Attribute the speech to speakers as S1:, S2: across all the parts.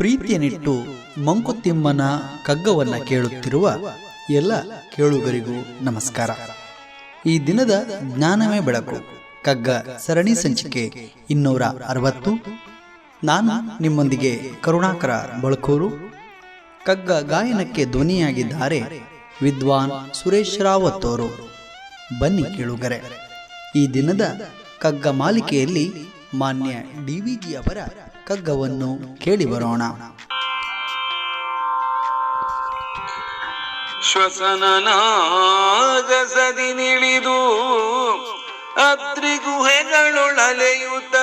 S1: ಪ್ರೀತಿಯನಿಟ್ಟು ಮಂಕುತಿಮ್ಮನ ಕಗ್ಗವನ್ನ ಕೇಳುತ್ತಿರುವ ಎಲ್ಲ ಕೇಳುಗರಿಗೂ ನಮಸ್ಕಾರ. ಈ ದಿನದ ಜ್ಞಾನವೇ ಬೆಳಕು, ಕಗ್ಗ ಸರಣಿ ಸಂಚಿಕೆ ಇನ್ನೂರ ಅರವತ್ತು. ನಾನು ನಿಮ್ಮೊಂದಿಗೆ ಕರುಣಾಕರ ಬಳಕೂರು. ಕಗ್ಗ ಗಾಯನಕ್ಕೆ ಧ್ವನಿಯಾಗಿದ್ದಾರೆ ವಿದ್ವಾನ್ ಸುರೇಶ್ ರಾವತ್ ಅವರು ಬನ್ನಿ ಕೇಳುಗರೆ. ಈ ದಿನದ ಕಗ್ಗ ಮಾಲಿಕೆಯಲ್ಲಿ ಮಾನ್ಯ ಡಿವಿಜಿ ಅವರ ಕಗ್ಗವನ್ನು ಕೇಳಿ ಬರೋಣ.
S2: ಶ್ವಸನನಾಗಸದಿ ಅತ್ರಿ ಗುಹೆಗಳೊಳಲೆಯುತ್ತ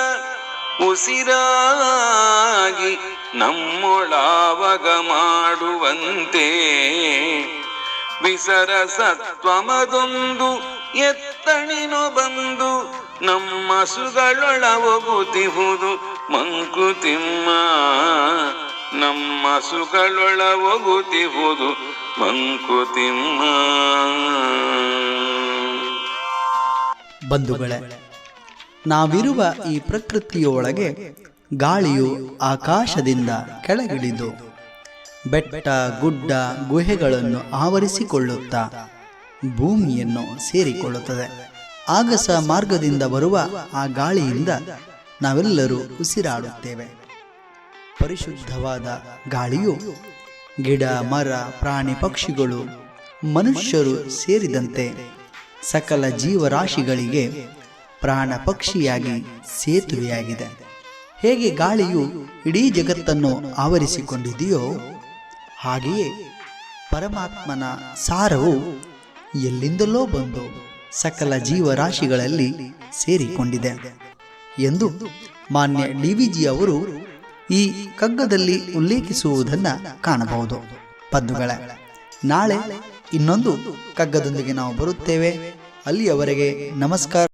S2: ಉಸಿರಾಗಿ ನಮ್ಮೊಳಾವಗ ಮಾಡುವಂತೆ ವಿಸರ ಸತ್ವಮದೊಂದು ಎತ್ತಣಿನೊ ಬಂದು ನಮ್ಮ ಸುಗಳೊಳ ಒಗುತಿಹುದು ಮಂಕುತಿಮ್ಮ ನಮ್ಮ ಸುಗಳೊಳ ಒಗುತಿಹುದು ಮಂಕುತಿಮ್ಮ
S1: ಬಂಧುಗಳೇ, ನಾವಿರುವ ಈ ಪ್ರಕೃತಿಯೊಳಗೆ ಗಾಳಿಯು ಆಕಾಶದಿಂದ ಕೆಳಗಿಳಿದು ಬೆಟ್ಟ, ಗುಡ್ಡ, ಗುಹೆಗಳನ್ನು ಆವರಿಸಿಕೊಳ್ಳುತ್ತಾ ಭೂಮಿಯನ್ನು ಸೇರಿಕೊಳ್ಳುತ್ತದೆ. ಆಗಸ ಮಾರ್ಗದಿಂದ ಬರುವ ಆ ಗಾಳಿಯಿಂದ ನಾವೆಲ್ಲರೂ ಉಸಿರಾಡುತ್ತೇವೆ. ಪರಿಶುದ್ಧವಾದ ಗಾಳಿಯು ಗಿಡ, ಮರ, ಪ್ರಾಣಿ, ಪಕ್ಷಿಗಳು, ಮನುಷ್ಯರು ಸೇರಿದಂತೆ ಸಕಲ ಜೀವರಾಶಿಗಳಿಗೆ ಪ್ರಾಣ ಪಕ್ಷಿಯಾಗಿ ಸೇತುವೆಯಾಗಿದೆ. ಹೇಗೆ ಗಾಳಿಯು ಇಡೀ ಜಗತ್ತನ್ನು ಆವರಿಸಿಕೊಂಡಿದೆಯೋ ಹಾಗೆಯೇ ಪರಮಾತ್ಮನ ಸಾರವು ಎಲ್ಲಿಂದಲೋ ಬಂದು ಸಕಲ ಜೀವರಾಶಿಗಳಲ್ಲಿ ಸೇರಿಕೊಂಡಿದೆ ಎಂದು ಮಾನ್ಯ ಡಿವಿಜಿ ಅವರು ಈ ಕಗ್ಗದಲ್ಲಿ ಉಲ್ಲೇಖಿಸುವುದನ್ನು ಕಾಣಬಹುದು. ಪದ್ದುಗಳ ನಾಳೆ ಇನ್ನೊಂದು ಕಗ್ಗದೊಂದಿಗೆ ನಾವು ಬರುತ್ತೇವೆ. ಅಲ್ಲಿಯವರೆಗೆ ನಮಸ್ಕಾರ.